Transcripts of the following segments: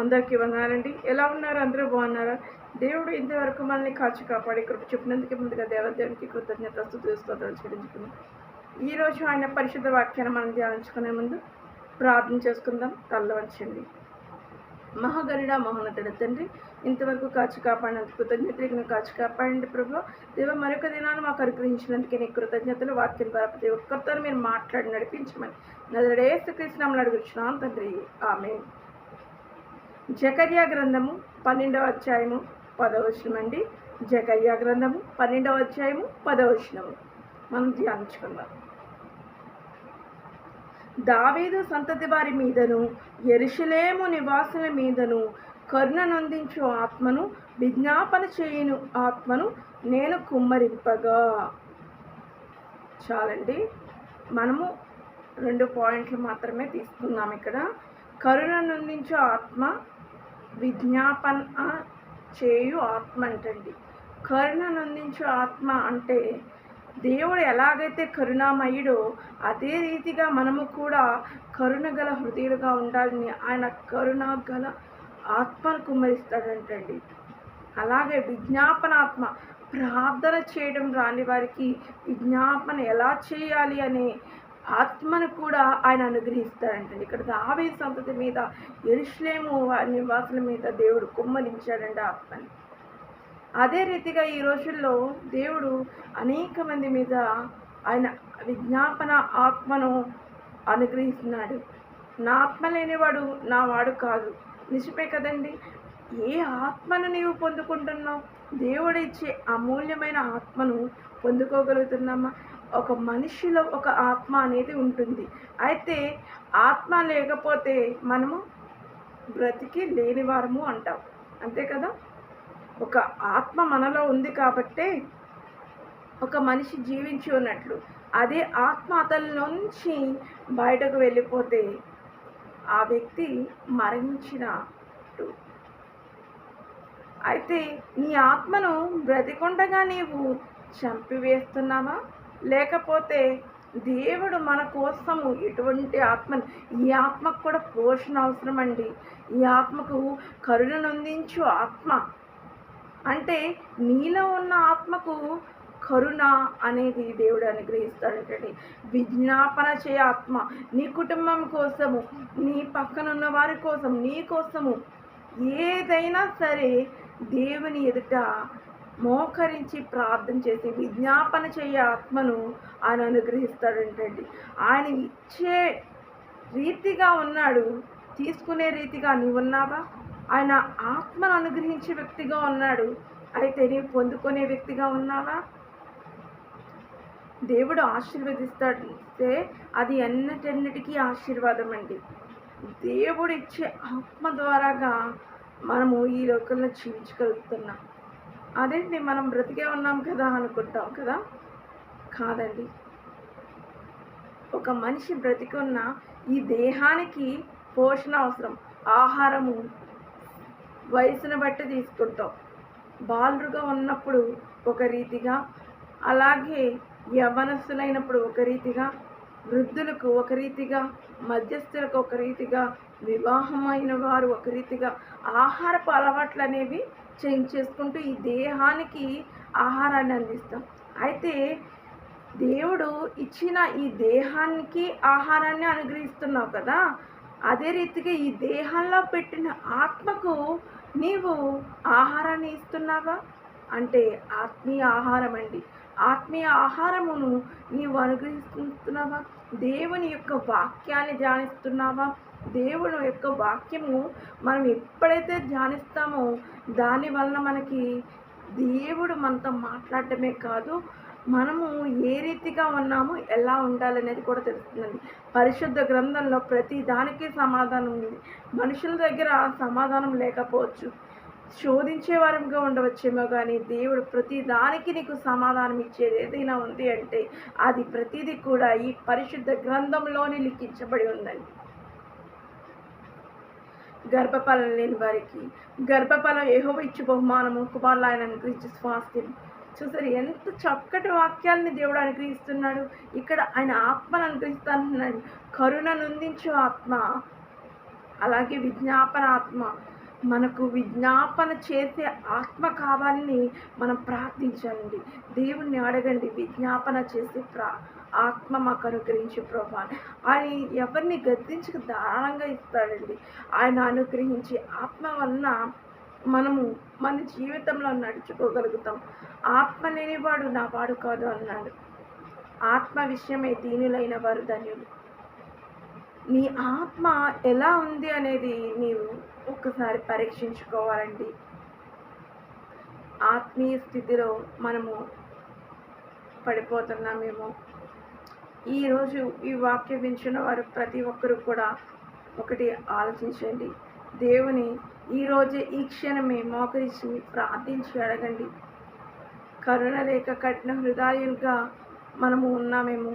అందరికీ వందనాలండి. ఎలా ఉన్నారు? అందరూ బాగున్నారా? దేవుడు ఇంతవరకు మనల్ని కాచి కాపాడి కృప చెప్పినందుకు ముందుగా దేవదేవునికి కృతజ్ఞత స్తోత్రాలు చెల్లించుకుందాం. ఈరోజు ఆయన పరిశుద్ధ వాక్యాన్ని మనం ధ్యానించుకునే ముందు ప్రార్థన చేసుకుందాం. తల్లవంచండి మహాగరుడ మహోన్నతుడ తండ్రి ఇంతవరకు కాచి కాపాడినందుకు కృతజ్ఞతలు కాచి కాపాడండి ప్రభు. దేవ మరొక దినాన్ని మాకు అనుగ్రహించినందుకే నీ కృతజ్ఞతలు వాక్యం ద్వారా ప్రతి ఒక్కరితో మీరు మాట్లాడి నడిపించమని నదుడే కృష్ణంలో అడుగుచున్నాం తండ్రి. ఆమె జకర్యా గ్రంథము పన్నెండవ అధ్యాయము పదవచనం అండి. జకర్యా గ్రంథము పన్నెండవ అధ్యాయము పదవచనము మనం ధ్యానించుకుందాం. దావీదు సంతతి వారి మీదను ఎరుషులేము నివాసుల మీదను కరుణనందించు ఆత్మను విజ్ఞాపన చేయను ఆత్మను నేను కుమ్మరింపగా. చాలండి. మనము రెండు పాయింట్లు మాత్రమే తీసుకున్నాం ఇక్కడ. కరుణ నొందించు ఆత్మ విజ్ఞాపన చేయు ఆత్మ అంటండి కరుణను అందించు ఆత్మ అంటే దేవుడు ఎలాగైతే కరుణామయుడో అదే రీతిగా మనము కూడా కరుణ గల హృదయులుగా ఉండాలని ఆయన కరుణ గల ఆత్మను కుమ్మరిస్తాడంటండి. అలాగే విజ్ఞాపనాత్మ ప్రార్థన చేయడం రాని వారికి విజ్ఞాపన ఎలా చేయాలి అనే ఆత్మను కూడా ఆయన అనుగ్రహిస్తాడంటండి ఇక్కడ దావే సంతతి మీద ఎరుషులేము నివాసుల మీద దేవుడు కుమ్మరించాడంట ఆత్మని. అదే రీతిగా ఈ రోజుల్లో దేవుడు అనేక మంది మీద ఆయన విజ్ఞాపన ఆత్మను అనుగ్రహిస్తున్నాడు. నా ఆత్మ లేనివాడు నా వాడు కాదు. నిజమే కదండి? ఏ ఆత్మను నీవు పొందుకుంటున్నావు? దేవుడు ఇచ్చే అమూల్యమైన ఆత్మను పొందుకోగలుగుతున్నామా? ఒక మనిషిలో ఒక ఆత్మ అనేది ఉంటుంది. అయితే ఆత్మ లేకపోతే మనము బ్రతికి లేనివారము అంటాం. అంతే కదా? ఒక ఆత్మ మనలో ఉంది కాబట్టే ఒక మనిషి జీవించి ఉన్నట్లు. అదే ఆత్మ అతని నుంచి బయటకు వెళ్ళిపోతే ఆ వ్యక్తి మరణించినట్టు. అయితే నీ ఆత్మను బ్రతికుండగా నీవు చంపివేస్తున్నావా? లేకపోతే దేవుడు మన కోసము ఎటువంటి ఆత్మని ఈ ఆత్మకు కూడా పోషణ అవసరం అండి ఈ ఆత్మకు కరుణనొందించు ఆత్మ. అంటే నీలో ఉన్న ఆత్మకు కరుణ అనేది దేవుడు అనుగ్రహిస్తాడంటే విజ్ఞాపన చే ఆత్మ. నీ కుటుంబం కోసము నీ పక్కన ఉన్న వారి కోసం నీ కోసము ఏదైనా సరే దేవుని ఎదుట మోకరించి ప్రార్థన చేసి విజ్ఞాపన చేయ ఆత్మను ఆయన అనుగ్రహిస్తాడంటండి. ఆయన ఇచ్చే రీతిగా ఉన్నాడు. తీసుకునే రీతిగా నీవున్నావా ఆయన ఆత్మను అనుగ్రహించే వ్యక్తిగా ఉన్నాడు. అయితే నీవు పొందుకునే వ్యక్తిగా ఉన్నావా? దేవుడు ఆశీర్వదిస్తాడంటే అది ఎన్నటెన్నిటికీ ఆశీర్వాదం అండి దేవుడు ఇచ్చే ఆత్మ ద్వారాగా మనము ఈ లోకంలో జీవించగలుగుతున్నాం. అదేంటి మనం బ్రతికే ఉన్నాం కదా అనుకుంటాం కదా? కాదండి. ఒక మనిషి బ్రతికున్న ఈ దేహానికి పోషణ అవసరం. ఆహారము వయసును బట్టి తీసుకుంటాం. బాలురుగా ఉన్నప్పుడు ఒక రీతిగా అలాగే యవనస్సులైనప్పుడు ఒక రీతిగా వృద్ధులకు ఒక రీతిగా మధ్యస్థులకు ఒక రీతిగా వివాహమైన వారు ఒక రీతిగా ఆహారపు అలవాట్లు అనేవి చేంజ్ చేసుకుంటూ ఈ దేహానికి ఆహారాన్ని అందిస్తాం. అయితే దేవుడు ఇచ్చిన ఈ దేహానికి ఆహారాన్ని అనుగ్రహిస్తున్నావు కదా అదే రీతిగా ఈ దేహంలో పెట్టిన ఆత్మకు నీవు ఆహారాన్ని ఇస్తున్నావా? అంటే ఆత్మీయ ఆహారం అండి. ఆత్మీయ ఆహారమును నీవు అనుగ్రహిస్తున్నావా? దేవుని యొక్క వాక్యాన్ని ధ్యానిస్తున్నావా? దేవుని యొక్క వాక్యము మనం ఎప్పుడైతే ధ్యానిస్తామో దాని వలన మనకి దేవుడు మనతో మాట్లాడటమే కాదు మనము ఏ రీతిగా ఉన్నామో ఎలా ఉండాలనేది కూడా తెలుస్తుందండి. పరిశుద్ధ గ్రంథంలో ప్రతి దానికి సమాధానం ఉంది. మనుషుల దగ్గర సమాధానం లేకపోవచ్చు. శోధించే వారంగా ఉండవచ్చేమో కానీ దేవుడు ప్రతి దానికి నీకు సమాధానం ఇచ్చేది ఏదైనా ఉంది అంటే అది ప్రతిదీ కూడా ఈ పరిశుద్ధ గ్రంథంలోనే లిఖించబడి ఉందండి. గర్భఫలం లేని వారికి. గర్భఫలం ఏహో ఇచ్చి బహుమానము కుమారులు ఆయన అనుగ్రహించి స్వాస్థ్యం. చూసారు ఎంత చక్కటి వాక్యాలని దేవుడు అనుగ్రహిస్తున్నాడు. ఇక్కడ ఆయన ఆత్మను అనుగ్రహిస్తానంటున్నాడు కరుణ నొందించు ఆత్మ అలాగే విజ్ఞాపన ఆత్మ మనకు విజ్ఞాపన చేసే ఆత్మ కావాలని మనం ప్రార్థించండి. దేవుణ్ణి అడగండి విజ్ఞాపన చేసే ప్రా ఆత్మ మాకు అనుగ్రహించి ప్రభా. ఆయన ఎవరిని గద్దించక దారుణంగా ఇస్తాడండి. ఆయన అనుగ్రహించి ఆత్మ వలన మనము మన జీవితంలో నడుచుకోగలుగుతాం. ఆత్మ లేనివాడు నా వాడు కాదు అన్నాడు. ఆత్మ విషయమే దీనులైన వారు ధన్యులు. నీ ఆత్మ ఎలా ఉంది అనేది నీవు ఒక్కసారి పరీక్షించుకోవాలండి. ఆత్మీయ స్థితిలో మనము పడిపోతున్నామేమో ఈరోజు ఈ వాక్యం వించిన వారు ప్రతి ఒక్కరు కూడా ఒకటి ఆలోచించండి. దేవుని ఈరోజే ఈ క్షణమే మోకరించి ప్రార్థించి అడగండి. కరుణ లేక కఠిన హృదయాలుగా మనము ఉన్నామేమో.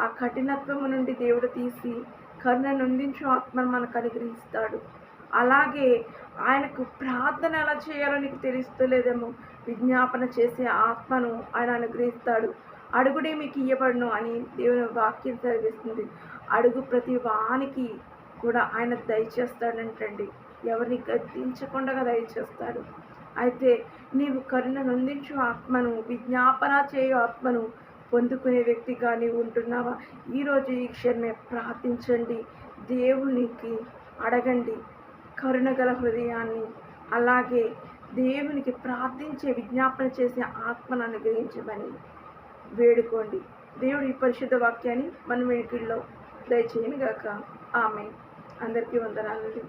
ఆ కఠినత్వము నుండి దేవుడు తీసి కరుణ నుండించు ఆత్మను మనకు అనుగ్రహిస్తాడు. అలాగే ఆయనకు ప్రార్థన ఎలా చేయాలో నీకు తెలుస్తలేదేమో. విజ్ఞాపన చేసే ఆత్మను ఆయన అనుగ్రహిస్తాడు. అడుగుడే మీకు ఇవ్వబడును అని దేవుని వాక్యం చదివిస్తుంది అడుగు ప్రతి వానికి కూడా ఆయన దయచేస్తాడంటండి. ఎవరిని గద్దించకుండా దయచేస్తాడు. అయితే నీవు కరుణ నొందించు ఆత్మను విజ్ఞాపన చేయు ఆత్మను పొందుకునే వ్యక్తిగా నీవు ఉంటున్నావా? ఈరోజు ఈ క్షణమే ప్రార్థించండి. దేవునికి అడగండి. కరుణ గల హృదయాన్ని అలాగే దేవునికి ప్రార్థించే విజ్ఞాపన చేసే ఆత్మను అనుగ్రహించమని వేడుకోండి. దేవుడి ఈ పరిశుద్ధ వాక్యాన్ని మన వెనుకల్లో దయచేయను గాక ఆమె అందరికీ వందనాలండి.